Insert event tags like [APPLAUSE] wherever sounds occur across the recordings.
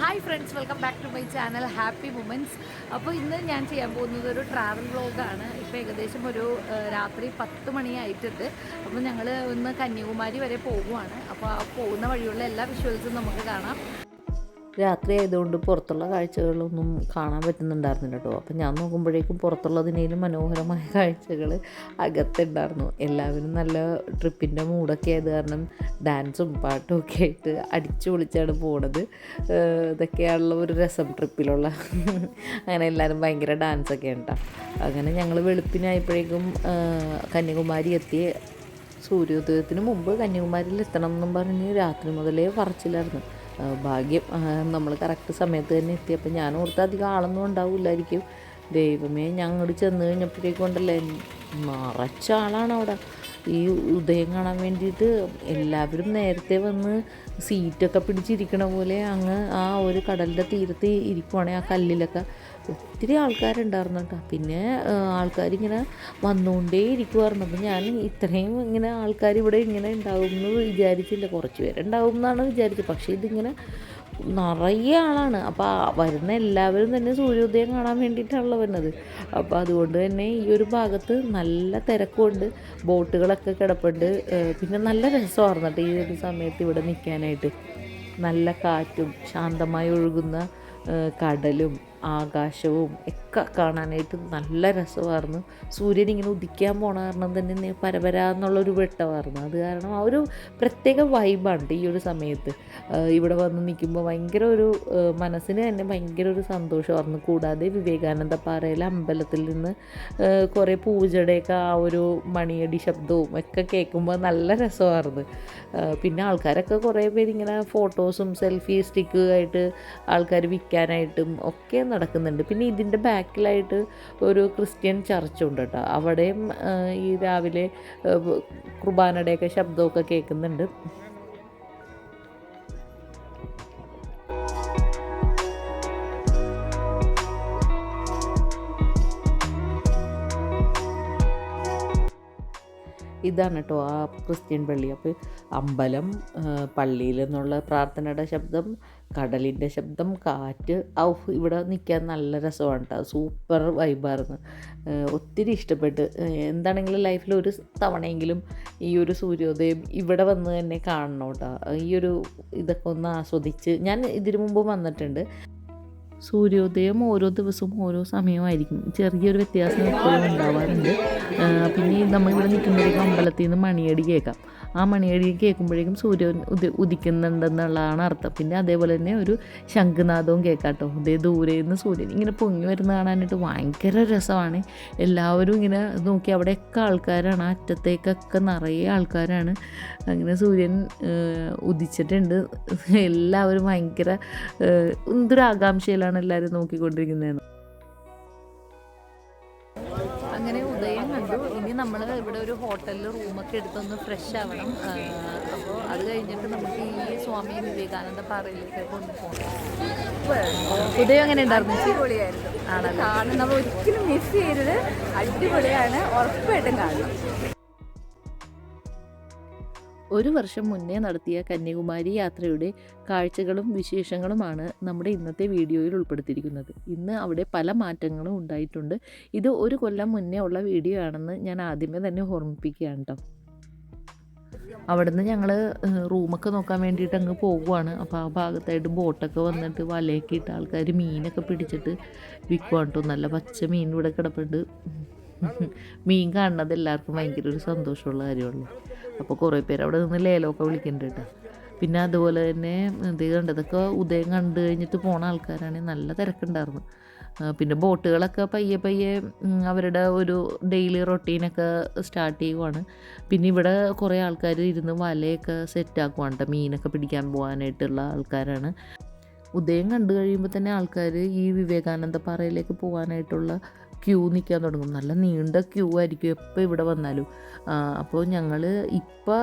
Hi friends welcome back to my channel happy moments അപ്പോൾ ഇന്ന് ഞാൻ ചെയ്യാൻ പോകുന്നത് ഒരു ട്രാവൽ വ്ളോഗാണ് ഇപ്പോൾ ഏകദേശം ഒരു രാത്രി പത്ത് മണിയായിട്ടുണ്ട്. അപ്പോൾ ഞങ്ങൾ ഇന്ന് കന്യാകുമാരി വരെ പോകുവാണ്. അപ്പോൾ പോകുന്ന വഴിയുള്ള എല്ലാ വിഷ്വൽസും നമുക്ക് കാണാം. രാത്രി ആയതുകൊണ്ട് പുറത്തുള്ള കാഴ്ചകളൊന്നും കാണാൻ പറ്റുന്നുണ്ടായിരുന്നില്ല കേട്ടോ. അപ്പം ഞാൻ നോക്കുമ്പോഴേക്കും പുറത്തുള്ളതിനേലും മനോഹരമായ [LAUGHS] കാഴ്ചകൾ അകത്തുണ്ടായിരുന്നു. എല്ലാവരും നല്ല ട്രിപ്പിന്റെ മൂടൊക്കെ ആയത് കാരണം ഡാൻസും പാട്ടും ഒക്കെ ആയിട്ട് അടിച്ചു പൊളിച്ചാണ് പോണത്. ഇതൊക്കെയാണുള്ള ഒരു രസം ട്രിപ്പിലുള്ള. [LAUGHS] അങ്ങനെ എല്ലാവരും ഭയങ്കര ഡാൻസൊക്കെ ഉണ്ടാ അങ്ങനെ ഞങ്ങൾ വെളുപ്പിനായപ്പോഴേക്കും കന്യാകുമാരി എത്തി. സൂര്യോദയത്തിന് മുമ്പ് കന്യാകുമാരിയിൽ എത്തണം എന്നും പറഞ്ഞ് രാത്രി മുതലേ പറച്ചിലായിരുന്നു. ഭാഗ്യം നമ്മൾ കറക്റ്റ് സമയത്ത് തന്നെ എത്തിയപ്പോൾ ഞാൻ ഓർത്ത് അധികം ആളൊന്നും ഉണ്ടാവില്ലായിരിക്കും. ദൈവമേ അങ്ങോട്ട് ചെന്ന് കഴിഞ്ഞപ്പോഴേക്കും ഉണ്ടല്ലേ നിറച്ച ആളാണ് അവിടെ. ഈ ഉദയം കാണാൻ വേണ്ടിയിട്ട് എല്ലാവരും നേരത്തെ വന്ന് സീറ്റൊക്കെ പിടിച്ചിരിക്കണ പോലെ അങ്ങ് ആ ഒരു കടലിന്റെ തീരത്ത് ഇരിക്കുവാണെങ്കിൽ ആ കല്ലിലൊക്കെ. ഒത്തിരി ആൾക്കാരുണ്ടായിരുന്നു കേട്ടോ. പിന്നെ ആൾക്കാരിങ്ങനെ വന്നുകൊണ്ടേ ഇരിക്കുമായിരുന്നു അപ്പം ഞാൻ ഇത്രയും ഇങ്ങനെ ആൾക്കാർ ഇവിടെ ഇങ്ങനെ ഉണ്ടാവും എന്ന് വിചാരിച്ചില്ല. കുറച്ച് പേരുണ്ടാവും എന്നാണ് വിചാരിച്ചത്. പക്ഷേ ഇതിങ്ങനെ നിറയെ ആളാണ്. അപ്പോൾ വരുന്ന എല്ലാവരും തന്നെ സൂര്യോദയം കാണാൻ വേണ്ടിയിട്ടാണല്ലോ വരുന്നത്. അപ്പോൾ അതുകൊണ്ട് തന്നെ ഈ ഒരു ഭാഗത്ത് നല്ല തിരക്കുണ്ട്. ബോട്ടുകളൊക്കെ കിടപ്പുണ്ട്. പിന്നെ നല്ല രസമായിരുന്നു കേട്ടോ ഈ ഒരു സമയത്ത് ഇവിടെ നിൽക്കാനായിട്ട്. നല്ല കാറ്റും ശാന്തമായി ഒഴുകുന്ന കടലും ആകാശവും ഒക്കെ കാണാനായിട്ട് നല്ല രസമായിരുന്നു. സൂര്യൻ ഇങ്ങനെ ഉദിക്കാൻ പോണ കാരണം തന്നെ പരപര എന്നുള്ളൊരു വെട്ടമായിരുന്നു. അത് കാരണം ആ ഒരു പ്രത്യേക വൈബാണ് ഈ ഒരു സമയത്ത്. ഇവിടെ വന്ന് നിൽക്കുമ്പോൾ ഭയങ്കര ഒരു മനസ്സിന് തന്നെ ഭയങ്കര ഒരു സന്തോഷമായിരുന്നു. കൂടാതെ വിവേകാനന്ദ പാറയിലെ അമ്പലത്തിൽ നിന്ന് കുറേ പൂജയുടെയൊക്കെ ആ ഒരു മണിയടി ശബ്ദവും ഒക്കെ കേൾക്കുമ്പോൾ നല്ല രസമായിരുന്നു. പിന്നെ ആൾക്കാരൊക്കെ കുറേ പേര് ഇങ്ങനെ ഫോട്ടോസും സെൽഫി സ്റ്റിക്കുമായിട്ട് ആൾക്കാർ വിൽക്കാനായിട്ടും ഒക്കെ നടക്കുന്നുണ്ട്. പിന്നെ ഇതിന്റെ ബാക്കിലായിട്ട് ഒരു ക്രിസ്ത്യൻ ചർച്ചുണ്ട് കേട്ടോ. അവിടെയും ഈ രാവിലെ കുർബാനയുടെയൊക്കെ ശബ്ദമൊക്കെ കേൾക്കുന്നുണ്ട്. ഇതാണ് കേട്ടോ ആ ക്രിസ്ത്യൻ പള്ളി. അപ്പോൾ അമ്പലം പള്ളിയിൽ നിന്നുള്ള പ്രാർത്ഥനയുടെ ശബ്ദം കടലിന്റെ ശബ്ദം കാറ്റ് ഔ ഇവിടെ നിൽക്കാൻ നല്ല രസമാണ് കേട്ടോ. സൂപ്പർ വൈബായിരുന്നു. ഒത്തിരി ഇഷ്ടപ്പെട്ട് എന്താണെങ്കിലും ലൈഫിൽ ഒരു തവണയെങ്കിലും ഈ ഒരു സൂര്യോദയം ഇവിടെ വന്ന് തന്നെ കാണണം കേട്ടോ. ഈ ഒരു ഇതൊക്കെ ഒന്ന് ആസ്വദിച്ച് ഞാൻ ഇതിനു മുമ്പ് വന്നിട്ടുണ്ട്. സൂര്യോദയം ഓരോ ദിവസവും ഓരോ സമയമായിരിക്കും. ചെറിയൊരു വ്യത്യാസം എപ്പോഴും ഉണ്ടാവാറുണ്ട്. പിന്നെ നമ്മളിവിടെ നിൽക്കുമ്പോഴേക്കും അമ്പലത്തിൽ നിന്ന് മണിയടി കേൾക്കാം. ആ മണിയടി കേൾക്കുമ്പോഴേക്കും സൂര്യൻ ഉദി ഉദിക്കുന്നുണ്ടെന്നുള്ളതാണ് അർത്ഥം. പിന്നെ അതേപോലെ തന്നെ ഒരു ശംഖുനാദവും കേൾക്കാട്ടോ. കേട്ടോ ഇതേ ദൂരെ നിന്ന് സൂര്യൻ ഇങ്ങനെ പൊങ്ങി വരുന്ന കാണാനായിട്ട് ഭയങ്കര രസമാണ്. എല്ലാവരും ഇങ്ങനെ നോക്കി അവിടെയൊക്കെ ആൾക്കാരാണ് അറ്റത്തേക്കൊക്കെ നിറയെ ആൾക്കാരാണ്. അങ്ങനെ സൂര്യൻ ഉദിച്ചിട്ടുണ്ട്. എല്ലാവരും ഭയങ്കര എന്തൊരു ആകാംക്ഷയിലാണ് എല്ലാവരും നോക്കിക്കൊണ്ടിരിക്കുന്നത് അങ്ങനെ ഉദയം നമ്മൾ ഇവിടെ ഒരു ഹോട്ടലിൽ റൂമൊക്കെ എടുത്തൊന്ന് ഫ്രഷ് ആവണം. അപ്പോൾ അത് കഴിഞ്ഞിട്ട് നമുക്ക് ഈ സ്വാമി വിവേകാനന്ദ പാറയിലേക്ക് കൊണ്ടുപോകണം ഉദയം എങ്ങനെ ഉണ്ടായിരുന്നു? അടിപൊളിയായിരുന്നു. കാണും നമ്മൾ ഒരിക്കലും മിസ് ചെയ്യരുത്. അടിപൊളിയാണ്. ഉറപ്പായിട്ടും കാണണം. ഒരു വർഷം മുന്നേ നടത്തിയ കന്യാകുമാരി യാത്രയുടെ കാഴ്ചകളും വിശേഷങ്ങളുമാണ് നമ്മുടെ ഇന്നത്തെ വീഡിയോയിൽ ഉൾപ്പെടുത്തിയിരിക്കുന്നത്. ഇന്ന് അവിടെ പല മാറ്റങ്ങളും ഉണ്ടായിട്ടുണ്ട്. ഇത് ഒരു കൊല്ലം മുന്നേ ഉള്ള വീഡിയോ ആണെന്ന് ഞാൻ ആദ്യമേ തന്നെ ഓർമ്മിപ്പിക്കുകയാണ് കേട്ടോ അവിടുന്ന് ഞങ്ങൾ റൂമൊക്കെ നോക്കാൻ വേണ്ടിയിട്ട് അങ്ങ് പോകുവാണ് അപ്പോൾ ആ ഭാഗത്തായിട്ട് ബോട്ടൊക്കെ വന്നിട്ട് വലയൊക്കെ ഇട്ട് ആൾക്കാർ മീനൊക്കെ പിടിച്ചിട്ട് വിൽക്കുവാണ് കേട്ടോ നല്ല പച്ച മീൻ ഇവിടെ കിടപ്പുണ്ട്. മീൻ കാണുന്നത് എല്ലാവർക്കും ഭയങ്കര ഒരു സന്തോഷമുള്ള കാര്യമുള്ളൂ അപ്പോൾ കുറേ പേര് അവിടെ നിന്ന് ലേലമൊക്കെ വിളിക്കുന്നുണ്ട് കേട്ടോ. പിന്നെ അതുപോലെ തന്നെ ഇത് കണ്ടതൊക്കെ ഉദയം കണ്ടു കഴിഞ്ഞിട്ട് പോണ ആൾക്കാരാണ്. നല്ല തിരക്കുണ്ടായിരുന്നു. പിന്നെ ബോട്ടുകളൊക്കെ പയ്യെ പയ്യെ അവരുടെ ഒരു ഡെയിലി റൊട്ടീനൊക്കെ സ്റ്റാർട്ട് ചെയ്യുവാണ്. പിന്നെ ഇവിടെ കുറേ ആൾക്കാർ ഇരുന്ന് വലയൊക്കെ സെറ്റാക്കുവാണ് മീനൊക്കെ പിടിക്കാൻ പോകാനായിട്ടുള്ള ആൾക്കാരാണ്. ഉദയം കണ്ടു കഴിയുമ്പോൾ തന്നെ ആൾക്കാർ ഈ വിവേകാനന്ദ പാറയിലേക്ക് പോകാനായിട്ടുള്ള ക്യൂ നിൽക്കാൻ തുടങ്ങും. നല്ല നീണ്ട ക്യൂ ആയിരിക്കും എപ്പോൾ ഇവിടെ വന്നാലും. അപ്പോൾ ഞങ്ങൾ ഇപ്പോൾ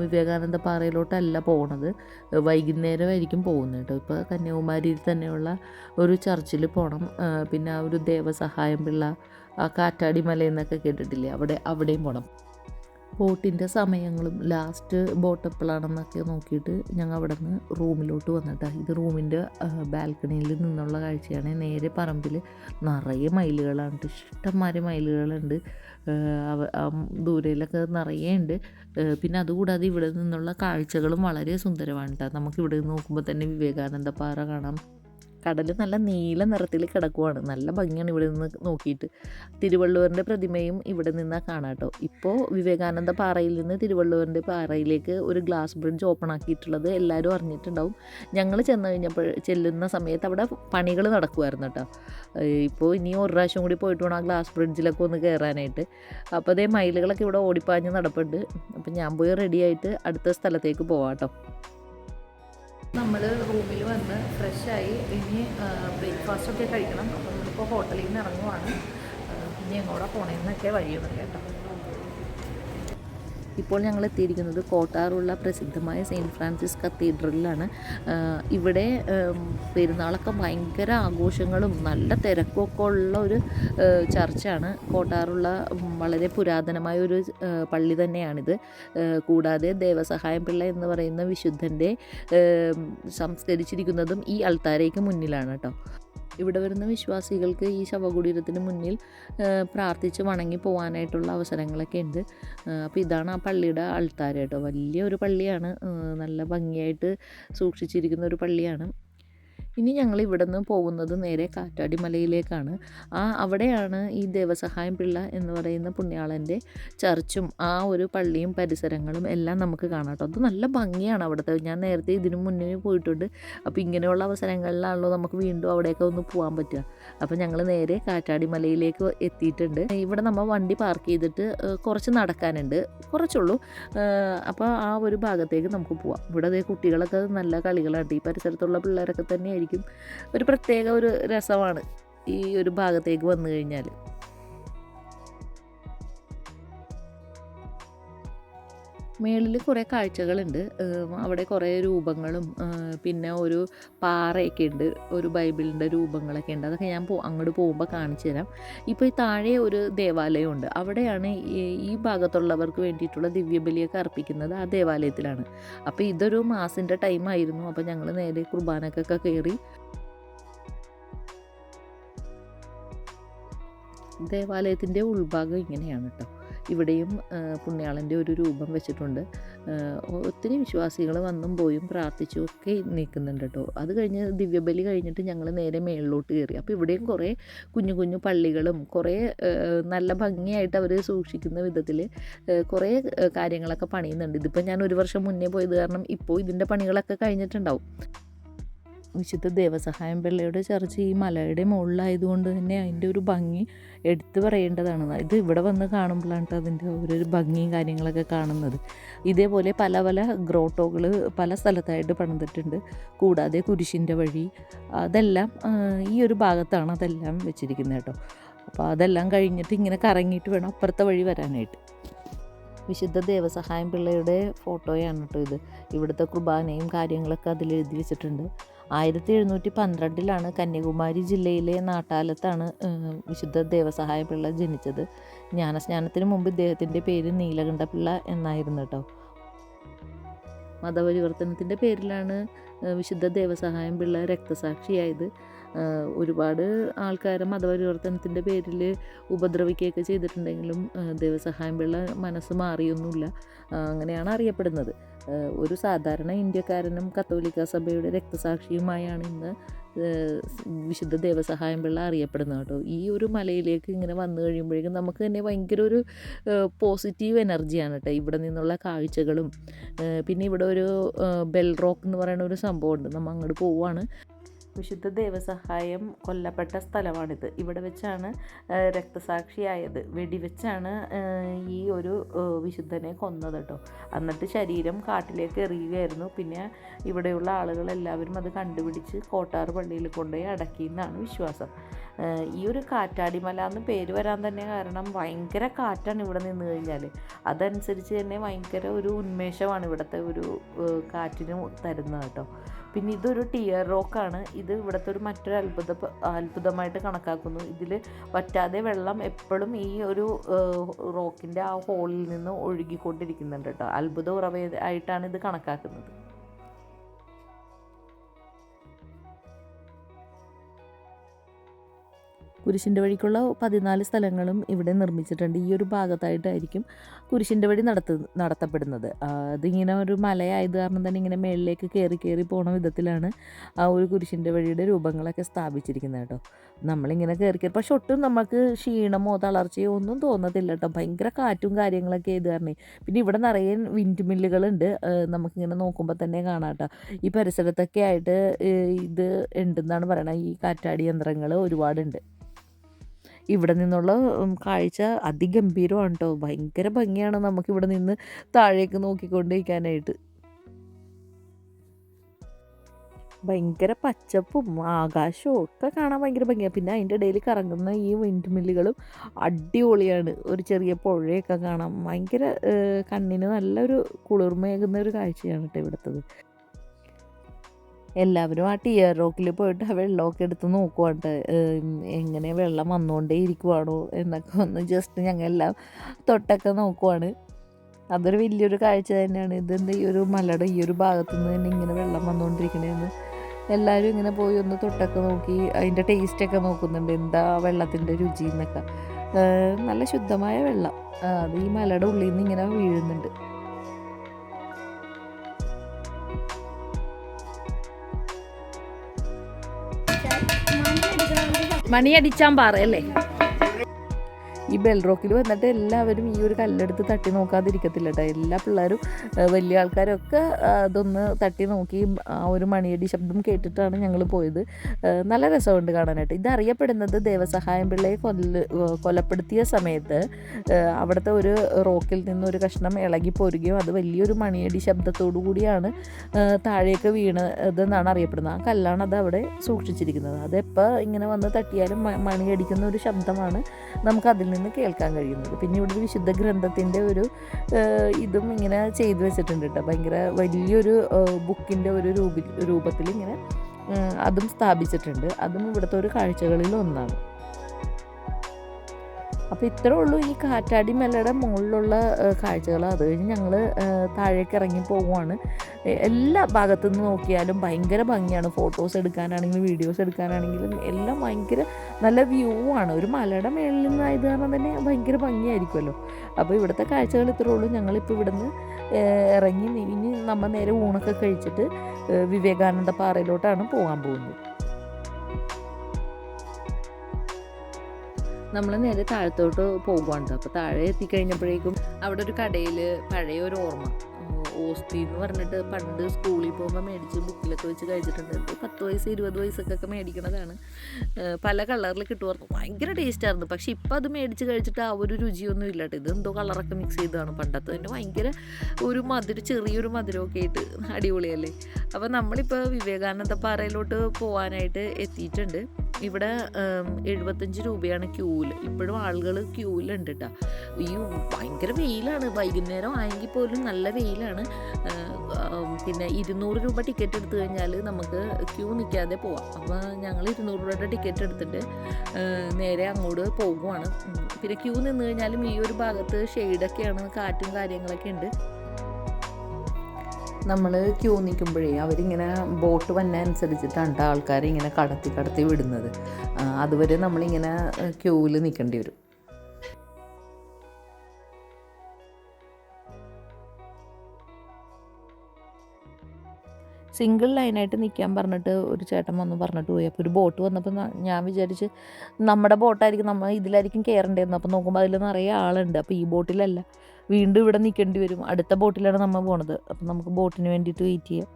വിവേകാനന്ദ പാറയിലോട്ടല്ല പോണത്. വൈകുന്നേരമായിരിക്കും പോകുന്നത് കേട്ടോ. ഇപ്പോൾ കന്യാകുമാരിയിൽ തന്നെയുള്ള ഒരു ചർച്ചിൽ പോകണം പിന്നെ ആ ഒരു ദേവസഹായം പിള്ള ആ കാറ്റാടി മല എന്നൊക്കെ കേട്ടിട്ടില്ലേ? അവിടെ അവിടെയും പോകണം ബോട്ടിന്റെ സമയങ്ങളും ലാസ്റ്റ് ബോട്ട് എപ്പോഴാണെന്നൊക്കെ നോക്കിയിട്ട് ഞങ്ങൾ അവിടെ നിന്ന് റൂമിലോട്ട് വന്നിട്ടാണ് ഇത് റൂമിന്റെ ബാൽക്കണിയിൽ നിന്നുള്ള കാഴ്ചയാണ്. നേരെ പറമ്പിൽ നിറയെ മയിലുകളാണ്. ഇഷ്ടംമാരെ മയിലുകളുണ്ട്. ദൂരയിലൊക്കെ നിറയെ ഉണ്ട്. പിന്നെ അതുകൂടാതെ ഇവിടെ നിന്നുള്ള കാഴ്ചകളും വളരെ സുന്ദരമാണ് കേട്ടോ നമുക്കിവിടെ നോക്കുമ്പോൾ തന്നെ വിവേകാനന്ദ പാറ കാണാം. കടൽ നല്ല നീല നിറത്തിൽ കിടക്കുവാണ്. നല്ല ഭംഗിയാണ് ഇവിടെ നിന്ന് നോക്കിയിട്ട്. തിരുവള്ളുവറിന്റെ പ്രതിമയും ഇവിടെ നിന്നാണ് കാണാട്ടോ ഇപ്പോൾ വിവേകാനന്ദ പാറയിൽ നിന്ന് തിരുവള്ളുവറിന്റെ പാറയിലേക്ക് ഒരു ഗ്ലാസ് ബ്രിഡ്ജ് ഓപ്പൺ ആക്കിയിട്ടുള്ളത് എല്ലാവരും അറിഞ്ഞിട്ടുണ്ടാവും. ഞങ്ങൾ ചെന്ന് കഴിഞ്ഞപ്പോൾ ചെല്ലുന്ന സമയത്ത് അവിടെ പണികൾ നടക്കുമായിരുന്നു കേട്ടോ ഇപ്പോൾ ഇനി ഒരു പ്രാവശ്യം കൂടി പോയിട്ട് വേണം ആ ഗ്ലാസ് ബ്രിഡ്ജിലൊക്കെ ഒന്ന് കയറാനായിട്ട് അപ്പോൾ അതേ മൈലുകളൊക്കെ ഇവിടെ ഓടിപ്പാഞ്ഞ് നടപ്പുണ്ട്. അപ്പോൾ ഞാൻ പോയി റെഡിയായിട്ട് അടുത്ത സ്ഥലത്തേക്ക് പോവാം കേട്ടോ നമ്മൾ റൂമിൽ വന്ന് ഫ്രഷായി ഇനി ബ്രേക്ക്ഫാസ്റ്റ് ഒക്കെ കഴിക്കണം. അപ്പം നമ്മളിപ്പോൾ ഹോട്ടലിൽ നിന്ന് ഇറങ്ങുവാണ് ഇനി എങ്ങോട്ടാണ് പോണേന്നൊക്കെ വഴിയുള്ളൂ കേട്ടോ. ഇപ്പോൾ ഞങ്ങൾ എത്തിയിരിക്കുന്നത് കോട്ടാറുള്ള പ്രസിദ്ധമായ സെയിന്റ് ഫ്രാൻസിസ് കത്തീഡ്രലിലാണ്. ഇവിടെ പെരുന്നാളൊക്കെ ഭയങ്കര ആഘോഷങ്ങളും നല്ല തിരക്കൊക്കെ ഉള്ള ഒരു ചർച്ചാണ്. കോട്ടാറുള്ള വളരെ പുരാതനമായ ഒരു പള്ളി തന്നെയാണിത്. കൂടാതെ ദേവസഹായം പിള്ള എന്ന് പറയുന്ന വിശുദ്ധന്റെ സംസ്കരിച്ചിരിക്കുന്നതും ഈ അൾത്താരയ്ക്ക് മുന്നിലാണ് കേട്ടോ. ഇവിടെ വരുന്ന വിശ്വാസികൾക്ക് ഈ ശവകുടീരത്തിന് മുന്നിൽ പ്രാർത്ഥിച്ച് വണങ്ങി പോകാനായിട്ടുള്ള അവസരങ്ങളൊക്കെ ഉണ്ട്. അപ്പോൾ ഇതാണ് ആ പള്ളിയുടെ കേട്ടോ. വലിയൊരു പള്ളിയാണ്. നല്ല ഭംഗിയായിട്ട് സൂക്ഷിച്ചിരിക്കുന്ന ഒരു പള്ളിയാണ്. ഇനി ഞങ്ങൾ ഇവിടെ നിന്ന് പോകുന്നത് നേരെ കാറ്റാടിമലയിലേക്കാണ്. ആ അവിടെയാണ് ഈ ദേവസഹായം പിള്ള എന്ന് പറയുന്ന പുണ്യാളന്റെ ചർച്ചും ആ ഒരു പള്ളിയും പരിസരങ്ങളും എല്ലാം നമുക്ക് കാണാം കേട്ടോ. അത് നല്ല ഭംഗിയാണ് അവിടുത്തെ. ഞാൻ നേരത്തെ ഇതിനു മുന്നേ പോയിട്ടുണ്ട്. അപ്പോൾ ഇങ്ങനെയുള്ള അവസരങ്ങളിലാണല്ലോ നമുക്ക് വീണ്ടും അവിടെയൊക്കെ ഒന്ന് പോകാൻ പറ്റുക. അപ്പോൾ ഞങ്ങൾ നേരെ കാറ്റാടിമലയിലേക്ക് എത്തിയിട്ടുണ്ട്. ഇവിടെ നമ്മൾ വണ്ടി പാർക്ക് ചെയ്തിട്ട് കുറച്ച് നടക്കാനുണ്ട്. കുറച്ചുള്ളൂ. അപ്പോൾ ആ ഒരു ഭാഗത്തേക്ക് നമുക്ക് പോവാം. ഇവിടെ കുട്ടികളൊക്കെ നല്ല കളികളാണ്. ഈ പരിസരത്തുള്ള പിള്ളേരൊക്കെ തന്നെയായിരിക്കും. ഒരു പ്രത്യേക ഒരു രസമാണ് ഈ ഒരു ഭാഗത്തേക്ക് വന്നു കഴിഞ്ഞാൽ മേളിൽ കുറേ കാഴ്ചകളുണ്ട്. അവിടെ കുറേ രൂപങ്ങളും പിന്നെ ഒരു പാറയൊക്കെ ഉണ്ട്. ഒരു ബൈബിളിന്റെ രൂപങ്ങളൊക്കെ ഉണ്ട്. അതൊക്കെ ഞാൻ അങ്ങോട്ട് പോകുമ്പോൾ കാണിച്ചു തരാം. ഇപ്പോൾ ഈ താഴെ ഒരു ദേവാലയമുണ്ട്. അവിടെയാണ് ഈ ഈ ഭാഗത്തുള്ളവർക്ക് വേണ്ടിയിട്ടുള്ള ദിവ്യബലിയൊക്കെ അർപ്പിക്കുന്നത് ആ ദേവാലയത്തിലാണ്. അപ്പോൾ ഇതൊരു മാസിന്റെ ടൈമായിരുന്നു അപ്പോൾ ഞങ്ങൾ നേരെ കുർബാനക്കൊക്കെ കയറി ദേവാലയത്തിന്റെ ഉൾഭാഗം ഇങ്ങനെയാണ് കേട്ടോ ഇവിടെയും പുണ്യാളന്റെ ഒരു രൂപം വെച്ചിട്ടുണ്ട്. ഒത്തിരി വിശ്വാസികൾ വന്നും പോയും പ്രാർത്ഥിച്ചും ഒക്കെ നിൽക്കുന്നുണ്ട് കേട്ടോ. അത് കഴിഞ്ഞ് ദിവ്യബലി കഴിഞ്ഞിട്ട് ഞങ്ങൾ നേരെ മേളിലോട്ട് കയറി. അപ്പോൾ ഇവിടെയും കുറേ കുഞ്ഞു കുഞ്ഞു പള്ളികളും കുറേ നല്ല ഭംഗിയായിട്ട് അവർ സൂക്ഷിക്കുന്ന വിധത്തിൽ കുറേ കാര്യങ്ങളൊക്കെ പണിയുന്നുണ്ട്. ഇതിപ്പോൾ ഞാൻ ഒരു വർഷം മുന്നേ പോയത് കാരണം ഇപ്പോൾ ഇതിന്റെ പണികളൊക്കെ കഴിഞ്ഞിട്ടുണ്ടാവും. വിശുദ്ധ ദേവസഹായം പിള്ളയുടെ ചർച്ച ഈ മലയുടെ മുകളിലായതുകൊണ്ട് തന്നെ അതിന്റെ ഒരു ഭംഗി എടുത്തു പറയേണ്ടതാണ്. ഇത് ഇവിടെ വന്ന് കാണുമ്പോഴാണ് അതിന്റെ ഒരു ഭംഗിയും കാര്യങ്ങളൊക്കെ കാണുന്നത്. ഇതേപോലെ പല പല ഗ്രോട്ടോകൾ പല സ്ഥലത്തായിട്ട് പണിതിട്ടുണ്ട്. കൂടാതെ കുരിശിന്റെ വഴി. അതെല്ലാം ഈ ഒരു ഭാഗത്താണ് അതെല്ലാം വെച്ചിരിക്കുന്നത് കേട്ടോ. അപ്പോൾ അതെല്ലാം കഴിഞ്ഞിട്ട് ഇങ്ങനെ കറങ്ങിയിട്ട് വേണം അപ്പുറത്തെ വഴി വരാനായിട്ട്. വിശുദ്ധ ദേവസഹായം പിള്ളയുടെ ഫോട്ടോയാണ് കേട്ടോ ഇത്. ഇവിടുത്തെ കുർബാനയും കാര്യങ്ങളൊക്കെ അതിൽ എഴുതി വെച്ചിട്ടുണ്ട്. ആയിരത്തി എഴുന്നൂറ്റി പന്ത്രണ്ടിലാണ് കന്യാകുമാരി ജില്ലയിലെ നാട്ടാലത്താണ് വിശുദ്ധ ദേവസഹായ പിള്ള ജനിച്ചത്. ജ്ഞാനസ്നാനത്തിന് മുമ്പ് ഇദ്ദേഹത്തിന്റെ പേര് നീലകണ്ഠ പിള്ള എന്നായിരുന്നു കേട്ടോ മതപരിവർത്തനത്തിന്റെ പേരിലാണ് വിശുദ്ധ ദേവസഹായം പിള്ള രക്തസാക്ഷിയായത്. ഒരുപാട് ആൾക്കാരെ മതപരിവർത്തനത്തിന്റെ പേരിൽ ഉപദ്രവിക്കുകയൊക്കെ ചെയ്തിട്ടുണ്ടെങ്കിലും ദൈവസഹായം പിള്ള മനസ്സ് മാറിയൊന്നുമില്ല. അങ്ങനെയാണ് അറിയപ്പെടുന്നത്. ഒരു സാധാരണ ഇന്ത്യക്കാരനും കത്തോലിക്ക സഭയുടെ രക്തസാക്ഷിയുമായാണ് ഇന്ന് വിശുദ്ധ ദേവസഹായം പിള്ള അറിയപ്പെടുന്നത് കേട്ടോ. ഈ ഒരു മലയിലേക്ക് ഇങ്ങനെ വന്നു കഴിയുമ്പോഴേക്കും നമുക്ക് തന്നെ ഭയങ്കര ഒരു പോസിറ്റീവ് എനർജിയാണ് കേട്ടോ ഇവിടെ നിന്നുള്ള കാഴ്ചകളും. പിന്നെ ഇവിടെ ഒരു ബെൽ റോക്ക് എന്ന് പറയുന്ന ഒരു സംഭവമുണ്ട്. നമ്മൾ അങ്ങോട്ട് പോവുകയാണ് വിശുദ്ധ ദേവസഹായം കൊല്ലപ്പെട്ട സ്ഥലമാണിത്. ഇവിടെ വെച്ചാണ് രക്തസാക്ഷിയായത്. വെടിവെച്ചാണ് ഈ ഒരു വിശുദ്ധനെ കൊന്നത് കേട്ടോ. എന്നിട്ട് ശരീരം കാട്ടിലേക്ക് എറിയുകയായിരുന്നു. പിന്നെ ഇവിടെയുള്ള ആളുകളെല്ലാവരും അത് കണ്ടുപിടിച്ച് കോട്ടാറ് പള്ളിയിൽ കൊണ്ടുപോയി അടക്കി എന്നാണ് വിശ്വാസം. ഈ ഒരു കാറ്റാടിമല എന്ന് പേര് വരാൻ തന്നെ കാരണം ഭയങ്കര കാറ്റാണ് ഇവിടെ നിന്ന് കഴിഞ്ഞാൽ അതനുസരിച്ച് തന്നെ ഭയങ്കര ഒരു ഉന്മേഷമാണ് ഇവിടുത്തെ ഒരു കാറ്റിന് തരുന്നത് കേട്ടോ. പിന്നെ ഇതൊരു ടിയർ റോക്കാണ് ഇത് ഇവിടുത്തെ ഒരു മറ്റൊരു അത്ഭുത അത്ഭുതമായിട്ട് കണക്കാക്കുന്നു. ഇതിൽ വറ്റാതെ വെള്ളം എപ്പോഴും ഈ ഒരു റോക്കിന്റെ ആ ഹോളിൽ നിന്ന് ഒഴുകിക്കൊണ്ടിരിക്കുന്നുണ്ട് കേട്ടോ അത്ഭുത ഉറവ ആയിട്ടാണ് ഇത് കണക്കാക്കുന്നത്. കുരിശിന്റെ വഴിക്കുള്ള പതിനാല് സ്ഥലങ്ങളും ഇവിടെ നിർമ്മിച്ചിട്ടുണ്ട്. ഈ ഒരു ഭാഗത്തായിട്ടായിരിക്കും കുരിശിന്റെ വഴി നടത്ത നടത്തപ്പെടുന്നത്. അതിങ്ങനെ ഒരു മലയായത് കാരണം തന്നെ ഇങ്ങനെ മേളിലേക്ക് കയറി കയറി പോണ വിധത്തിലാണ് ആ ഒരു കുരിശിന്റെ വഴിയുടെ രൂപങ്ങളൊക്കെ സ്ഥാപിച്ചിരിക്കുന്നത് കേട്ടോ. നമ്മളിങ്ങനെ കയറി കയറി പക്ഷെ ഒട്ടും നമുക്ക് ക്ഷീണമോ തളർച്ചയോ ഒന്നും തോന്നത്തില്ല കേട്ടോ. ഭയങ്കര കാറ്റും കാര്യങ്ങളൊക്കെ ഇത് കാരണം. പിന്നെ ഇവിടെ നിറയെ വിൻഡ് മില്ലുകളുണ്ട്. നമുക്കിങ്ങനെ നോക്കുമ്പോൾ തന്നെ കാണാം കേട്ടോ. ഈ പരിസരത്തൊക്കെ ആയിട്ട് ഇത് ഉണ്ടെന്നാണ് പറയണത്. ഈ കാറ്റാടി യന്ത്രങ്ങൾ ഒരുപാടുണ്ട്. ഇവിടെ നിന്നുള്ള കാഴ്ച അതിഗംഭീരമാണ് കേട്ടോ ഭയങ്കര ഭംഗിയാണ് നമുക്കിവിടെ നിന്ന് താഴേക്ക് നോക്കിക്കൊണ്ടിരിക്കാനായിട്ട്. ഭയങ്കര പച്ചപ്പും ആകാശവും ഒക്കെ കാണാൻ ഭയങ്കര ഭംഗിയാണ് പിന്നെ അതിന്റെ ഇടയിൽ കറങ്ങുന്ന ഈ വിൻഡ് മില്ലുകളും അടിപൊളിയാണ്. ഒരു ചെറിയ പുഴയൊക്കെ കാണാം. ഭയങ്കര കണ്ണിന് നല്ലൊരു കുളിർമയേകുന്ന ഒരു കാഴ്ചയാണ് കേട്ടോ ഇവിടുത്തത്. എല്ലാവരും ആ ടിയർ റോക്കിൽ പോയിട്ട് ആ വെള്ളമൊക്കെ എടുത്ത് നോക്കുവാണ്ട് എങ്ങനെ വെള്ളം വന്നുകൊണ്ടേ ഇരിക്കുവാണോ എന്നൊക്കെ ഒന്ന് ജസ്റ്റ് ഞങ്ങൾ എല്ലാം തൊട്ടൊക്കെ നോക്കുവാണ്. അതൊരു വലിയൊരു കാഴ്ച തന്നെയാണ്. ഇതെന്താ ഈ ഒരു മലയുടെ ഈ ഒരു ഭാഗത്തു നിന്ന് തന്നെ ഇങ്ങനെ വെള്ളം വന്നുകൊണ്ടിരിക്കണേന്ന് എല്ലാവരും ഇങ്ങനെ പോയി ഒന്ന് തൊട്ടൊക്കെ നോക്കി അതിന്റെ ടേസ്റ്റൊക്കെ നോക്കുന്നുണ്ട്. എന്താ വെള്ളത്തിന്റെ രുചി എന്നൊക്കെ. നല്ല ശുദ്ധമായ വെള്ളം. അത് ഈ മലയുടെ ഉള്ളിൽ നിന്ന് ഇങ്ങനെ വീഴുന്നുണ്ട്. മണിയടിച്ചാൻ പാറയല്ലേ ഈ ബെൽ റോക്കിൽ വന്നിട്ട് എല്ലാവരും ഈ ഒരു കല്ലെടുത്ത് തട്ടി നോക്കാതിരിക്കത്തില്ല കേട്ടോ എല്ലാ പിള്ളേരും വലിയ ആൾക്കാരൊക്കെ അതൊന്ന് തട്ടി നോക്കി ആ ഒരു മണിയടി ശബ്ദം കേട്ടിട്ടാണ് ഞങ്ങൾ പോയത്. നല്ല രസമുണ്ട് കാണാനായിട്ട്. ഇതറിയപ്പെടുന്നത് ദേവസഹായം പിള്ളയെ കൊല്ല കൊലപ്പെടുത്തിയ സമയത്ത് അവിടുത്തെ ഒരു റോക്കിൽ നിന്ന് ഒരു കഷ്ണം ഇളകി പോരുകയും അത് വലിയൊരു മണിയടി ശബ്ദത്തോടു കൂടിയാണ് താഴേക്ക് വീണതെന്നാണ് അറിയപ്പെടുന്നത്. ആ കല്ലാണ് അത് അവിടെ സൂക്ഷിച്ചിരിക്കുന്നത്. അതെപ്പോൾ ഇങ്ങനെ വന്ന് തട്ടിയാലും മണിയടിക്കുന്ന ഒരു ശബ്ദമാണ് നമുക്ക് അതിൽ നിന്ന് കേൾക്കാൻ കഴിയുന്നത്. പിന്നെ ഇവിടെ ഒരു വിശുദ്ധ ഗ്രന്ഥത്തിന്റെ ഒരു ഇതും ഇങ്ങനെ ചെയ്തു വെച്ചിട്ടുണ്ട് കേട്ടോ. ഭയങ്കര വലിയൊരു ബുക്കിന്റെ ഒരു രൂപ രൂപത്തിൽ ഇങ്ങനെ അതും സ്ഥാപിച്ചിട്ടുണ്ട്. അതും ഇവിടുത്തെ ഒരു കാഴ്ചകളിൽ ഒന്നാണ്. അപ്പോൾ ഇത്രേ ഉള്ളൂ ഈ കാറ്റാടി മലയുടെ മുകളിലുള്ള കാഴ്ചകൾ. അത് കഴിഞ്ഞ് ഞങ്ങൾ താഴേക്ക് ഇറങ്ങി പോവുകയാണ് എല്ലാ ഭാഗത്തു നിന്ന് നോക്കിയാലും ഭയങ്കര ഭംഗിയാണ്. ഫോട്ടോസ് എടുക്കാനാണെങ്കിലും വീഡിയോസ് എടുക്കാനാണെങ്കിലും എല്ലാം ഭയങ്കര നല്ല വ്യൂ ആണ്. ഒരു മലയുടെ മേളിൽ നിന്നായത് കാരണം തന്നെ ഭയങ്കര ഭംഗിയായിരിക്കുമല്ലോ. അപ്പോൾ ഇവിടുത്തെ കാഴ്ചകൾ ഇത്രേ ഉള്ളൂ. ഞങ്ങളിപ്പോൾ ഇവിടുന്ന് ഇറങ്ങി ഇനി നമ്മൾ നേരെ ഊണൊക്കെ കഴിച്ചിട്ട് വിവേകാനന്ദ പാറയിലോട്ടാണ് പോകാൻ പോകുന്നത്. നമ്മൾ നേരെ താഴത്തോട്ട് പോകുവാണ് അപ്പോൾ താഴെ എത്തിക്കഴിഞ്ഞപ്പോഴേക്കും അവിടെ ഒരു കടയിൽ പഴയ ഒരു ഓർമ്മ. ഓസ്തി എന്ന് പറഞ്ഞിട്ട് പണ്ട് സ്കൂളിൽ പോകുമ്പോൾ മേടിച്ച് ബുക്കിലൊക്കെ വെച്ച് കഴിച്ചിട്ടുണ്ട്. പത്ത് വയസ്സ് ഇരുപത് വയസ്സൊക്കെ മേടിക്കണതാണ്. പല കളറിൽ കിട്ടുമായിരുന്നു ഭയങ്കര ടേസ്റ്റായിരുന്നു പക്ഷേ ഇപ്പം അത് മേടിച്ച് കഴിച്ചിട്ട് ആ ഒരു രുചിയൊന്നും ഇല്ല കേട്ടോ ഇത് എന്തോ കളറൊക്കെ മിക്സ് ചെയ്തതാണ്. പണ്ടത്തെ തന്നെ ഭയങ്കര ഒരു മധുര ചെറിയൊരു മധുരമൊക്കെ ആയിട്ട് അടിപൊളിയല്ലേ? അപ്പോൾ നമ്മളിപ്പോൾ വിവേകാനന്ദ പാറയിലോട്ട് പോകാനായിട്ട് എത്തിയിട്ടുണ്ട്. ഇവിടെ എഴുപത്തഞ്ച് രൂപയാണ് ക്യൂവിൽ ഇപ്പോഴും ആളുകൾ ക്യൂവിലുണ്ട് കേട്ടോ ഈ ഭയങ്കര വെയിലാണ്. വൈകുന്നേരം ആയെങ്കിൽ പോലും നല്ല വെയിലാണ്. പിന്നെ ഇരുന്നൂറ് രൂപ ടിക്കറ്റ് എടുത്തു കഴിഞ്ഞാൽ നമുക്ക് ക്യൂ നിൽക്കാതെ പോവാം. അപ്പോൾ ഞങ്ങൾ ഇരുന്നൂറ് രൂപയുടെ ടിക്കറ്റ് എടുത്തിട്ട് നേരെ അങ്ങോട്ട് പോകുവാണ്. പിന്നെ ക്യൂ നിന്ന് കഴിഞ്ഞാലും ഈ ഒരു ഭാഗത്ത് ഷെയ്ഡൊക്കെയാണ് കാറ്റും കാര്യങ്ങളൊക്കെ ഉണ്ട്. നമ്മൾ ക്യൂ നിൽക്കുമ്പോഴേ അവരിങ്ങനെ ബോട്ട് വന്ന അനുസരിച്ചിട്ടാണ് കേട്ടോ ആൾക്കാരെ ഇങ്ങനെ കടത്തി കടത്തി വിടുന്നത്. അതുവരെ നമ്മളിങ്ങനെ ക്യൂവിൽ നിൽക്കേണ്ടി വരും. സിംഗിൾ ലൈനായിട്ട് നിൽക്കാൻ പറഞ്ഞിട്ട് ഒരു ചേട്ടൻ വന്നു പറഞ്ഞിട്ട് പോയി. അപ്പോൾ ഒരു ബോട്ട് വന്നപ്പോൾ ഞാൻ വിചാരിച്ച് നമ്മുടെ ബോട്ടായിരിക്കും നമ്മൾ ഇതിലായിരിക്കും കയറേണ്ടതെന്ന് അപ്പോൾ നോക്കുമ്പോൾ അതിൽ നിറയെ ആളുണ്ട്. അപ്പോൾ ഈ ബോട്ടിലല്ല വീണ്ടും ഇവിടെ നിൽക്കേണ്ടി വരും. അടുത്ത ബോട്ടിലാണ് നമ്മൾ പോണത്. അപ്പം നമുക്ക് ബോട്ടിന് വേണ്ടിയിട്ട് വെയിറ്റ് ചെയ്യാം.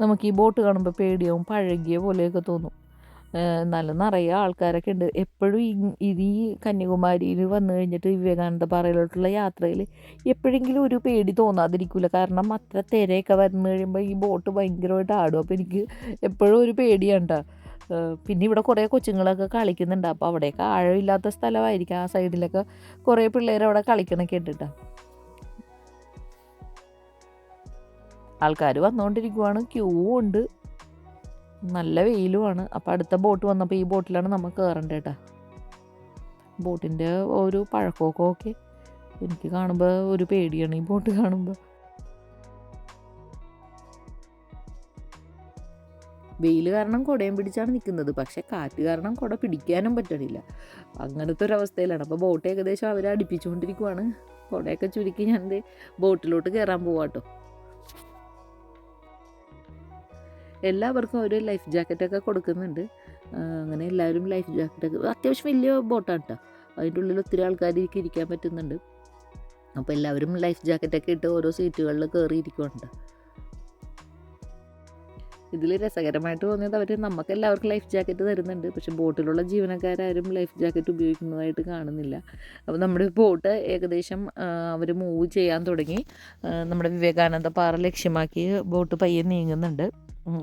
നമുക്ക് ഈ ബോട്ട് കാണുമ്പോൾ പേടിയാവും പഴകിയ പോലെയൊക്കെ തോന്നും. നല്ല നിറയെ ആൾക്കാരൊക്കെ ഉണ്ട്. എപ്പോഴും ഈ ഈ കന്യാകുമാരിയിൽ വന്നു കഴിഞ്ഞിട്ട് വിവേകാനന്ദ പാറയിലോട്ടുള്ള യാത്രയിൽ എപ്പോഴെങ്കിലും ഒരു പേടി തോന്നാതിരിക്കില്ല കാരണം അത്ര തിരയൊക്കെ വന്നു കഴിയുമ്പോൾ ഈ ബോട്ട് ഭയങ്കരമായിട്ട് ആടും. അപ്പോൾ എനിക്ക് എപ്പോഴും ഒരു പേടിയാണ് ട്ടോ. പിന്നെ ഇവിടെ കുറേ കൊച്ചുങ്ങളൊക്കെ കളിക്കുന്നുണ്ട്. അപ്പോൾ അവിടെയൊക്കെ ആഴമില്ലാത്ത സ്ഥലമായിരിക്കും ആ സൈഡിലൊക്കെ കുറേ പിള്ളേർ അവിടെ കളിക്കണൊക്കെ ഉണ്ട് കേട്ടോ ആൾക്കാർ വന്നുകൊണ്ടിരിക്കുവാണ് ക്യൂ ഉണ്ട്. നല്ല വെയിലുമാണ്. അപ്പോൾ അടുത്ത ബോട്ട് വന്നപ്പോൾ ഈ ബോട്ടിലാണ് നമ്മൾ കയറേണ്ടത് കേട്ടോ ബോട്ടിന്റെ ഒരു പഴക്കമൊക്കെ ഓക്കെ. എനിക്ക് കാണുമ്പോൾ ഒരു പേടിയാണ് ഈ ബോട്ട് കാണുമ്പോൾ വെയിൽ കാരണം കുടയും പിടിച്ചാണ് നിൽക്കുന്നത് പക്ഷേ കാറ്റ് കാരണം കുട പിടിക്കാനും പറ്റണില്ല. അങ്ങനത്തെ ഒരു അവസ്ഥയിലാണ്. അപ്പോൾ ബോട്ട് ഏകദേശം അവരെ അടുപ്പിച്ചുകൊണ്ടിരിക്കുവാണ്. കുടയൊക്കെ ചുരുക്കി ഞാൻ ബോട്ടിലോട്ട് കയറാൻ പോവാട്ടോ. എല്ലാവർക്കും ഒരു ലൈഫ് ജാക്കറ്റൊക്കെ കൊടുക്കുന്നുണ്ട്. അങ്ങനെ എല്ലാവരും ലൈഫ് ജാക്കറ്റൊക്കെ അത്യാവശ്യം വലിയ ബോട്ടാണ് കേട്ടോ അതിന്റെ ഉള്ളിൽ ഒത്തിരി ആൾക്കാർക്ക് ഇരിക്കാൻ പറ്റുന്നുണ്ട്. അപ്പോൾ എല്ലാവരും ലൈഫ് ജാക്കറ്റൊക്കെ ഇട്ട് ഓരോ സീറ്റുകളിൽ കയറി ഇരിക്കുന്നുണ്ട് ഇതിൽ രസകരമായിട്ട് തോന്നിയത് അവർ നമുക്ക് എല്ലാവർക്കും ലൈഫ് ജാക്കറ്റ് തരുന്നുണ്ട്. പക്ഷെ ബോട്ടിലുള്ള ജീവനക്കാരും ലൈഫ് ജാക്കറ്റ് ഉപയോഗിക്കുന്നതായിട്ട് കാണുന്നില്ല. അപ്പോൾ നമ്മുടെ ബോട്ട് ഏകദേശം അവർ മൂവ് ചെയ്യാൻ തുടങ്ങി. നമ്മുടെ വിവേകാനന്ദ പാറ ലക്ഷ്യമാക്കി ബോട്ട് പയ്യെ നീങ്ങുന്നുണ്ട്.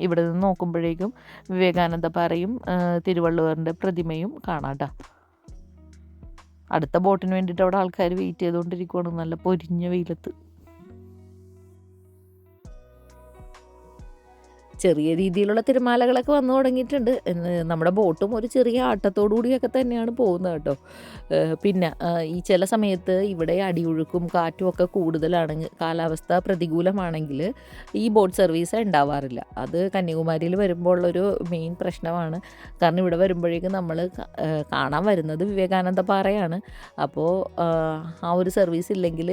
ഇവിടെ നിന്ന് നോക്കുമ്പോഴേക്കും വിവേകാനന്ദ പാറയും തിരുവള്ളുവറിന്റെ പ്രതിമയും കാണാം കേട്ടോ അടുത്ത ബോട്ടിന് വേണ്ടിയിട്ട് അവിടെ ആൾക്കാർ വെയിറ്റ് ചെയ്തുകൊണ്ടിരിക്കുവാണ്. നല്ല പൊരിഞ്ഞ വെയിലത്ത്. ചെറിയ രീതിയിലുള്ള തിരമാലകളൊക്കെ വന്നു തുടങ്ങിയിട്ടുണ്ട്. നമ്മുടെ ബോട്ടും ഒരു ചെറിയ ആട്ടത്തോടു കൂടിയൊക്കെ തന്നെയാണ് പോകുന്നത് കേട്ടോ. പിന്നെ ഈ ചില സമയത്ത് ഇവിടെ അടിയൊഴുക്കും കാറ്റും ഒക്കെ കൂടുതലാണെങ്കിൽ കാലാവസ്ഥ പ്രതികൂലമാണെങ്കിൽ ഈ ബോട്ട് സർവീസ് ഉണ്ടാവാറില്ല. അത് കന്യാകുമാരിയിൽ വരുമ്പോൾ ഉള്ളൊരു മെയിൻ പ്രശ്നമാണ്. കാരണം ഇവിടെ വരുമ്പോഴേക്കും നമ്മൾ കാണാൻ വരുന്നത് വിവേകാനന്ദ പാറയാണ്. അപ്പോൾ ആ ഒരു സർവീസ് ഇല്ലെങ്കിൽ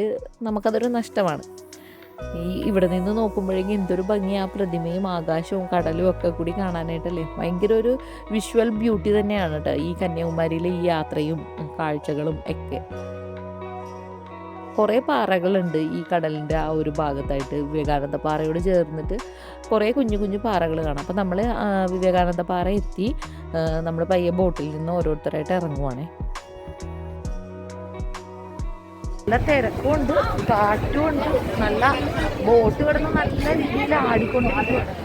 നമുക്കതൊരു നഷ്ടമാണ്. ഈ ഇവിടെ നിന്ന് നോക്കുമ്പോഴേക്കും എന്തൊരു ഭംഗി ആ പ്രതിമയും ആകാശവും കടലും ഒക്കെ കൂടി കാണാനായിട്ടല്ലേ? ഭയങ്കര ഒരു വിഷ്വൽ ബ്യൂട്ടി തന്നെയാണ് കേട്ടോ ഈ കന്യാകുമാരിയിലെ ഈ യാത്രയും കാഴ്ചകളും ഒക്കെ. കുറേ പാറകളുണ്ട് ഈ കടലിന്റെ ആ ഒരു ഭാഗത്തായിട്ട് വിവേകാനന്ദ പാറയോട് ചേർന്നിട്ട് കുറേ കുഞ്ഞു കുഞ്ഞു പാറകൾ കാണാം. അപ്പോൾ നമ്മൾ വിവേകാനന്ദ പാറ എത്തി നമ്മൾ പയ്യ ബോട്ടിൽ നിന്ന് ഓരോരുത്തരായിട്ട് ഇറങ്ങുവാണേ. നല്ല കാറ്റും ഉണ്ട് നല്ല ബോട്ട് കിടന്ന് നല്ല രീതിയിൽ ആടിക്കൊണ്ടിരിക്കുകയാണ്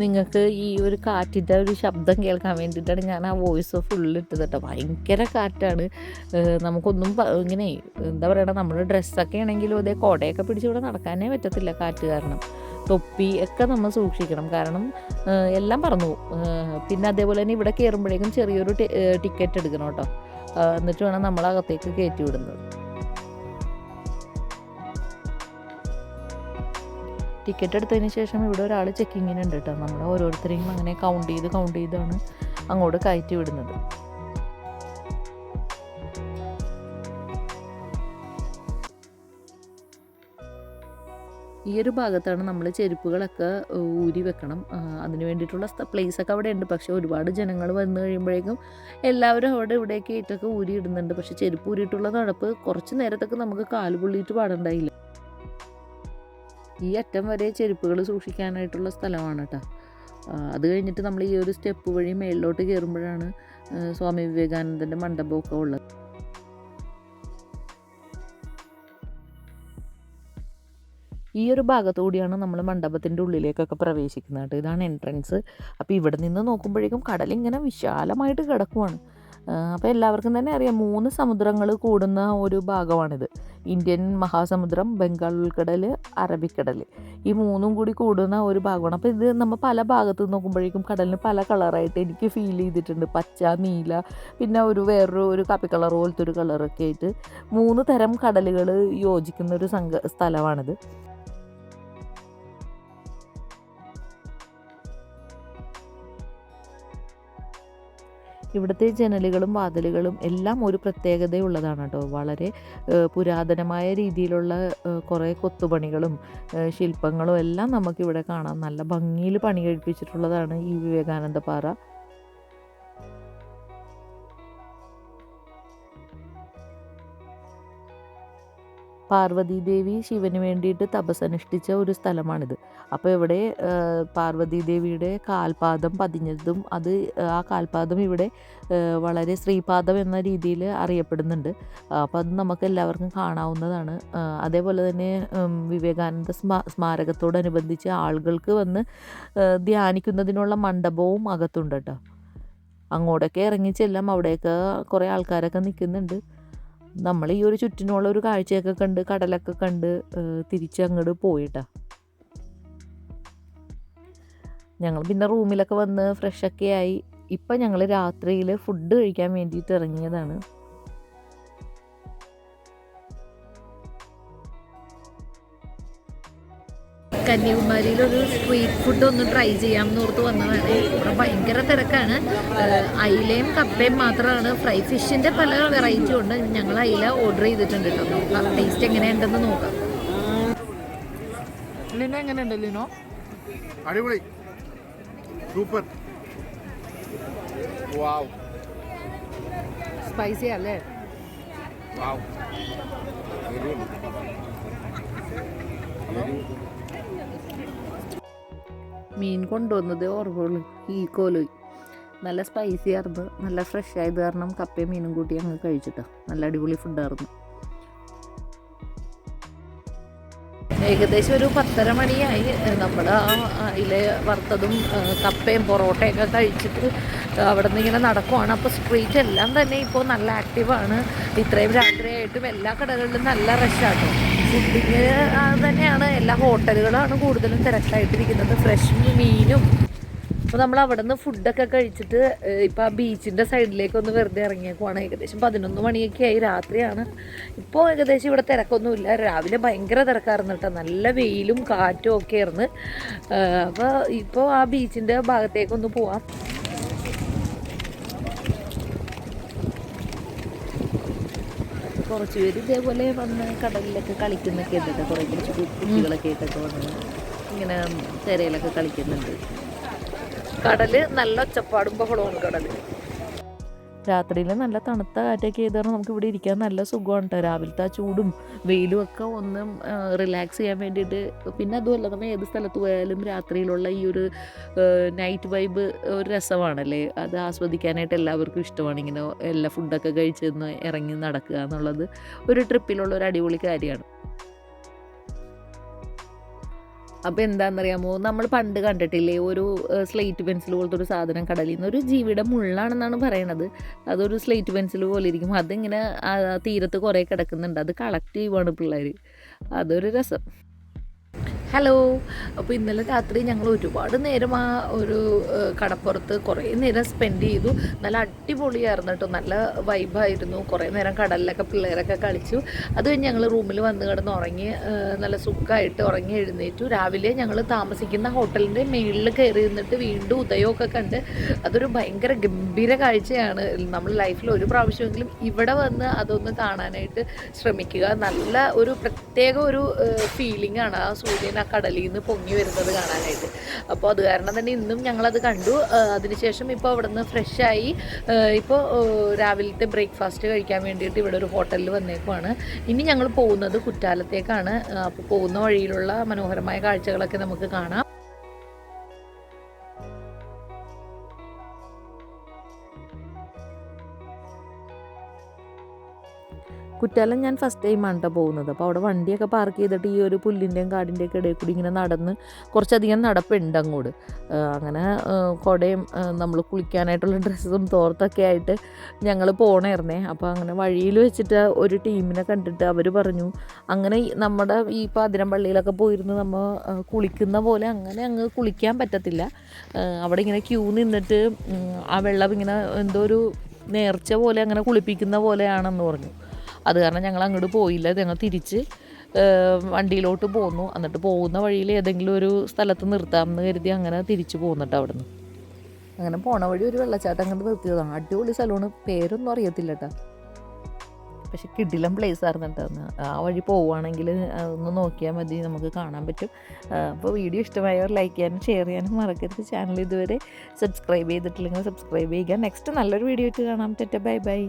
നിങ്ങൾക്ക് ഈ ഒരു കാറ്റിന്റെ ഒരു ശബ്ദം കേൾക്കാൻ വേണ്ടിയിട്ടാണ് ഞാൻ ആ വോയിസ് ഫുള്ള് ഇട്ടത് കേട്ടോ. ഭയങ്കര കാറ്റാണ്. നമുക്കൊന്നും ഇങ്ങനെ എന്താ പറയുക നമ്മുടെ ഡ്രസ്സൊക്കെ ആണെങ്കിലും അതേ കുടയൊക്കെ പിടിച്ചിവിടെ നടക്കാനേ പറ്റത്തില്ല കാറ്റ് കാരണം. തൊപ്പി ഒക്കെ നമ്മൾ സൂക്ഷിക്കണം. കാരണം എല്ലാം പോകും. പിന്നെ അതേപോലെ തന്നെ ഇവിടെ കയറുമ്പോഴേക്കും ചെറിയൊരു ടിക്കറ്റ് എടുക്കണം കേട്ടോ. എന്നിട്ട് വേണം നമ്മളകത്തേക്ക് കയറ്റി വിടുന്നത്. ടിക്കറ്റ് എടുത്തതിന് ശേഷം ഇവിടെ ഒരാൾ ചെക്കിങ്ങിനുണ്ട് കേട്ടോ. നമ്മൾ ഓരോരുത്തരെയും അങ്ങനെ കൗണ്ട് ചെയ്ത് കൗണ്ട് ചെയ്താണ് അങ്ങോട്ട് കയറ്റി വിടുന്നത്. ഈ ഒരു ഭാഗത്താണ് നമ്മൾ ചെരുപ്പുകളൊക്കെ ഊരി വെക്കണം. അതിന് വേണ്ടിയിട്ടുള്ള പ്ലേസ് ഒക്കെ അവിടെ ഉണ്ട് പക്ഷേ ഒരുപാട് ജനങ്ങൾ വന്നു കഴിയുമ്പോഴേക്കും എല്ലാവരും അവിടെ ഇവിടെയൊക്കെ ആയിട്ടൊക്കെ ഊരി ഇടുന്നുണ്ട്. പക്ഷേ ചെരുപ്പ് ഊരിയിട്ടുള്ള നടപ്പ് കുറച്ച് നേരത്തൊക്കെ നമുക്ക് കാൽ പൊള്ളിയിട്ട് പാടുണ്ടായില്ല. ഈ അറ്റം വരെ ചെരുപ്പുകൾ സൂക്ഷിക്കാനായിട്ടുള്ള സ്ഥലമാണ് കേട്ടോ അത് കഴിഞ്ഞിട്ട് നമ്മൾ ഈ ഒരു സ്റ്റെപ്പ് വഴി മേളിലോട്ട് കയറുമ്പോഴാണ് സ്വാമി വിവേകാനന്ദന്റെ മണ്ഡപമൊക്കെ ഉള്ളത്. ഈ ഒരു ഭാഗത്തുകൂടിയാണ് നമ്മൾ മണ്ഡപത്തിന്റെ ഉള്ളിലേക്കൊക്കെ പ്രവേശിക്കുന്നത് ഇതാണ് എൻട്രൻസ് അപ്പോൾ ഇവിടെ നിന്ന് നോക്കുമ്പോഴേക്കും കടൽ ഇങ്ങനെ വിശാലമായിട്ട് കിടക്കുവാണ്. അപ്പോൾ എല്ലാവർക്കും തന്നെ അറിയാം മൂന്ന് സമുദ്രങ്ങൾ കൂടുന്ന ഒരു ഭാഗമാണിത്. ഇന്ത്യൻ മഹാസമുദ്രം ബംഗാൾ ഉൾക്കടൽ അറബിക്കടൽ. ഈ മൂന്നും കൂടി കൂടുന്ന ഒരു ഭാഗമാണ്. അപ്പോൾ ഇത് നമ്മൾ പല ഭാഗത്ത് നോക്കുമ്പോഴേക്കും കടലിന് പല കളറായിട്ട് എനിക്ക് ഫീൽ ചെയ്തിട്ടുണ്ട്. പച്ച നീല പിന്നെ ഒരു വേറൊരു ഒരു കാപ്പി കളർ പോലത്തെ ഒരു കളറൊക്കെ ആയിട്ട് മൂന്ന് തരം കടലുകൾ യോജിക്കുന്ന ഒരു സംഘ സ്ഥലമാണിത്. ഇവിടുത്തെ ജനലുകളും വാതിലുകളും എല്ലാം ഒരു പ്രത്യേകതയുള്ളതാണ് കേട്ടോ. വളരെ പുരാതനമായ രീതിയിലുള്ള കുറേ കൊത്തുപണികളും ശില്പങ്ങളും എല്ലാം നമുക്കിവിടെ കാണാം. നല്ല ഭംഗിയിൽ പണി കഴിപ്പിച്ചിട്ടുള്ളതാണ് ഈ വിവേകാനന്ദ പാറ. പാർവതീദേവി ശിവന് വേണ്ടിയിട്ട് തപസ്സനുഷ്ഠിച്ച ഒരു സ്ഥലമാണിത്. അപ്പോൾ ഇവിടെ പാർവതീദേവിയുടെ കാൽപാദം പതിഞ്ഞതും അത് ആ കാൽപാദം ഇവിടെ വളരെ ശ്രീപാദം എന്ന രീതിയിൽ അറിയപ്പെടുന്നുണ്ട്. അപ്പോൾ അത് നമുക്ക് എല്ലാവർക്കും കാണാവുന്നതാണ്. അതേപോലെ തന്നെ വിവേകാനന്ദ സ്മാ സ്മാരകത്തോടനുബന്ധിച്ച് ആളുകൾക്ക് വന്ന് ധ്യാനിക്കുന്നതിനുള്ള മണ്ഡപവും അകത്തുണ്ട് കേട്ടോ. അങ്ങോട്ടൊക്കെ ഇറങ്ങി ചെല്ലാം അവിടെയൊക്കെ കുറേ ആൾക്കാരൊക്കെ നിൽക്കുന്നുണ്ട്. നമ്മൾ ഈ ഒരു ചുറ്റിനുള്ള ഒരു കാഴ്ചയൊക്കെ കണ്ട് കടലൊക്കെ കണ്ട് തിരിച്ചങ്ങോട്ട് പോയിട്ടാ. ഞങ്ങൾ പിന്നെ റൂമിലൊക്കെ വന്ന് ഫ്രഷൊക്കെ ആയി. ഇപ്പം ഞങ്ങൾ രാത്രിയിൽ ഫുഡ് കഴിക്കാൻ വേണ്ടിയിട്ട് ഇറങ്ങിയതാണ്. കന്യാകുമാരിയിൽ ഒരു സ്ട്രീറ്റ് ഫുഡ് ഒന്ന് ട്രൈ ചെയ്യാം എന്ന് ഓർത്ത് വന്നതാണ്. ഇവിടെ ഭയങ്കര തിരക്കാണ്. അയിലയും കപ്പയും മാത്രമാണ് ഫ്രൈ ഫിഷിന്റെ പല വെറൈറ്റി ഉണ്ട്. ഞങ്ങൾ അയില ഓർഡർ ചെയ്തിട്ടുണ്ട് കേട്ടോ. നോക്കാം. ടേസ്റ്റ് എങ്ങനെയുണ്ടെന്ന് നോക്കാം. ലിനോ എങ്ങനെയുണ്ട് ലിനോ? അടിപൊളി. സൂപ്പർ. വാവ്. സ്പൈസി അല്ലേ? Wow. Very good very good മീൻ കൊണ്ടുവന്നത് ഓർവുള്ളൂ ഈ കോലോയി. നല്ല സ്പൈസി ആയിരുന്നു. നല്ല ഫ്രഷ് ആയത് കാരണം കപ്പയും മീനും കൂട്ടി അങ്ങ് കഴിച്ചിട്ടോ നല്ല അടിപൊളി ഫുഡായിരുന്നു ഏകദേശം ഒരു പത്തര മണിയായി. നമ്മൾ അതിലെ വറുത്തതും കപ്പയും പൊറോട്ടയൊക്കെ കഴിച്ചിട്ട് അവിടെ നിന്ന് ഇങ്ങനെ നടക്കുവാണ്. അപ്പോൾ സ്ട്രീറ്റ് എല്ലാം തന്നെ ഇപ്പോൾ നല്ല ആക്റ്റീവാണ് ഇത്രയും രാത്രിയായിട്ടും എല്ലാ കടകളിലും നല്ല റഷാണ് ഫുഡിങ് തന്നെയാണ്. എല്ലാ ഹോട്ടലുകളാണ് കൂടുതലും തിരക്കായിട്ടിരിക്കുന്നത്. ഫ്രഷ് മീനും. അപ്പോൾ നമ്മൾ അവിടെ നിന്ന് ഫുഡൊക്കെ കഴിച്ചിട്ട് ഇപ്പോൾ ആ ബീച്ചിന്റെ സൈഡിലേക്ക് ഒന്ന് വെറുതെ ഇറങ്ങിയേക്കുവാണ്. ഏകദേശം പതിനൊന്ന് മണിയൊക്കെ ആയി രാത്രിയാണ്. ഇപ്പോൾ ഏകദേശം ഇവിടെ തിരക്കൊന്നുമില്ല. രാവിലെ ഭയങ്കര തിരക്കായിരുന്നു കേട്ടോ. നല്ല വെയിലും കാറ്റും ഒക്കെ ആയിരുന്നു. അപ്പോൾ ഇപ്പോൾ ആ ബീച്ചിന്റെ ഭാഗത്തേക്കൊന്ന് പോവാം. കുറച്ച് പേര് ഇതേപോലെ വന്ന് കടലിലൊക്കെ കളിക്കുന്നൊക്കെ ഉണ്ട് കുറേ കുറച്ച് കുട്ടികളൊക്കെ ആയിട്ടൊക്കെ വന്ന് ഇങ്ങനെ തിരയിലൊക്കെ കളിക്കുന്നുണ്ട്. കടൽ നല്ല ഒച്ചപ്പാടും ബഹളവും കടൽ. രാത്രിയിൽ നല്ല തണുത്ത കാറ്റൊക്കെ ചെയ്ത് പറഞ്ഞാൽ നമുക്ക് ഇവിടെ ഇരിക്കാൻ നല്ല സുഖമാണ് കേട്ടോ രാവിലത്തെ ആ ചൂടും വെയിലും ഒക്കെ ഒന്ന് റിലാക്സ് ചെയ്യാൻ വേണ്ടിയിട്ട്. പിന്നെ അതുമല്ല നമ്മൾ ഏത് സ്ഥലത്ത് പോയാലും രാത്രിയിലുള്ള ഈ ഒരു നൈറ്റ് വൈബ് ഒരു രസമാണല്ലേ? അത് ആസ്വദിക്കാനായിട്ട് എല്ലാവർക്കും ഇഷ്ടമാണ് ഇങ്ങനെ എല്ലാ ഫുഡൊക്കെ കഴിച്ചെന്ന് ഇറങ്ങി നടക്കുക എന്നുള്ളത്. ഒരു ട്രിപ്പിലുള്ള ഒരു അടിപൊളി കാര്യമാണ്. അപ്പോൾ എന്താണെന്നറിയാമോ നമ്മൾ പണ്ട് കണ്ടിട്ടില്ലേ ഒരു സ്ലേറ്റ് പെൻസിൽ പോലത്തെ ഒരു സാധനം കടലിൽ നിന്ന് ഒരു ജീവിയുടെ മുള്ളാണെന്നാണ് പറയണത്. അതൊരു സ്ലേറ്റ് പെൻസിൽ പോലെ ഇരിക്കും. അതിങ്ങനെ തീരത്ത് കുറേ കിടക്കുന്നുണ്ട്. അത് കളക്ട് ചെയ്യുവാണ് പിള്ളേർ അതൊരു രസം. ഹലോ അപ്പോൾ ഇന്നലെ രാത്രി ഞങ്ങൾ ഒരുപാട് നേരം ആ ഒരു കടപ്പുറത്ത് കുറേ നേരം സ്പെൻഡ് ചെയ്തു. നല്ല അടിപൊളിയായിരുന്നു കേട്ടോ. നല്ല വൈബായിരുന്നു കുറേ നേരം കടലിലൊക്കെ പിള്ളേരൊക്കെ കളിച്ചു. അത് കഴിഞ്ഞ് ഞങ്ങൾ റൂമിൽ വന്ന് കിടന്ന് ഉറങ്ങി നല്ല സുഖമായിട്ട് ഉറങ്ങി എഴുന്നേറ്റു. രാവിലെ ഞങ്ങൾ താമസിക്കുന്ന ഹോട്ടലിന്റെ മേളിൽ കയറി നിന്നിട്ട് വീണ്ടും ഉദയമൊക്കെ കണ്ട് അതൊരു ഭയങ്കര ഗംഭീര കാഴ്ചയാണ്. നമ്മൾ ലൈഫിൽ ഒരു പ്രാവശ്യമെങ്കിലും ഇവിടെ വന്ന് അതൊന്ന് കാണാനായിട്ട് ശ്രമിക്കുക. നല്ല ഒരു പ്രത്യേക ഒരു ഫീലിംഗ് ആണ് ആ സൂര്യൻ ആ കടലിൽ നിന്ന് പൊങ്ങി വരുന്നത് കാണാനായിട്ട്. അപ്പോൾ അത് കാരണം തന്നെ ഇന്നും ഞങ്ങളത് കണ്ടു. അതിനുശേഷം ഇപ്പോൾ അവിടെ നിന്ന് ഫ്രഷായി ഇപ്പോൾ രാവിലത്തെ ബ്രേക്ക്ഫാസ്റ്റ് കഴിക്കാൻ വേണ്ടിയിട്ട് ഇവിടെ ഒരു ഹോട്ടലിൽ വന്നേക്കുവാണ്. ഇനി ഞങ്ങൾ പോകുന്നത് കുറ്റാലത്തേക്കാണ്. അപ്പോൾ പോകുന്ന വഴിയിലുള്ള മനോഹരമായ കാഴ്ചകളൊക്കെ നമുക്ക് കാണാം. കുറ്റാലം ഞാൻ ഫസ്റ്റ് ടൈമാണ് കേട്ടോ പോകുന്നത്. അപ്പോൾ അവിടെ വണ്ടിയൊക്കെ പാർക്ക് ചെയ്തിട്ട് ഈ ഒരു പുല്ലിന്റെയും കാടിന്റെയൊക്കെ ഇടയിൽ കൂടി ഇങ്ങനെ നടന്ന് കുറച്ചധികം നടപ്പുണ്ട് അങ്ങോട്ട്. അങ്ങനെ കുടയും നമ്മൾ കുളിക്കാനായിട്ടുള്ള ഡ്രസ്സും തോർത്തൊക്കെ ആയിട്ട് ഞങ്ങൾ പോണായിരുന്നേ. അപ്പോൾ അങ്ങനെ വഴിയിൽ വെച്ചിട്ട് ഒരു ടീമിനെ കണ്ടിട്ട് അവർ പറഞ്ഞു അങ്ങനെ നമ്മുടെ ഈ പാതിരമ്പള്ളിയിലൊക്കെ പോയിരുന്ന് നമ്മൾ കുളിക്കുന്ന പോലെ അങ്ങനെ അങ്ങ് കുളിക്കാൻ പറ്റത്തില്ല. അവിടെ ഇങ്ങനെ ക്യൂ നിന്നിട്ട് ആ വെള്ളം ഇങ്ങനെ എന്തോ ഒരു നേർച്ച പോലെ അങ്ങനെ കുളിപ്പിക്കുന്ന പോലെയാണെന്ന് പറഞ്ഞു. അത് കാരണം ഞങ്ങൾ അങ്ങോട്ട് പോയില്ല ഞങ്ങൾ തിരിച്ച് വണ്ടിയിലോട്ട് പോന്നു. എന്നിട്ട് പോകുന്ന വഴിയിൽ ഏതെങ്കിലും ഒരു സ്ഥലത്ത് നിർത്താമെന്ന് കരുതി അങ്ങനെ തിരിച്ചു പോകുന്നുണ്ട് അവിടെ നിന്ന് അങ്ങനെ പോണ വഴി ഒരു വെള്ളച്ചാട്ടം അങ്ങോട്ട് നിർത്തിയതാണ്. അടിപൊളി സ്ഥലമാണ്. പേരൊന്നും അറിയത്തില്ല കേട്ടോ പക്ഷെ കിടിലം പ്ലേസ് ആയിരുന്നു കേട്ടോ ആ വഴി പോവുകയാണെങ്കിൽ ഒന്ന് നോക്കിയാൽ മതി. നമുക്ക് കാണാൻ പറ്റും. അപ്പോൾ വീഡിയോ ഇഷ്ടമായവർ ലൈക്ക് ചെയ്യാനും ഷെയർ ചെയ്യാനും മറക്കരുത്. ചാനൽ ഇതുവരെ സബ്സ്ക്രൈബ് ചെയ്തിട്ടില്ലെങ്കിൽ സബ്സ്ക്രൈബ് ചെയ്യുക. നെക്സ്റ്റ് നല്ലൊരു വീഡിയോ ഇട്ട് കാണാം. ടെറ്റ ബൈ ബൈ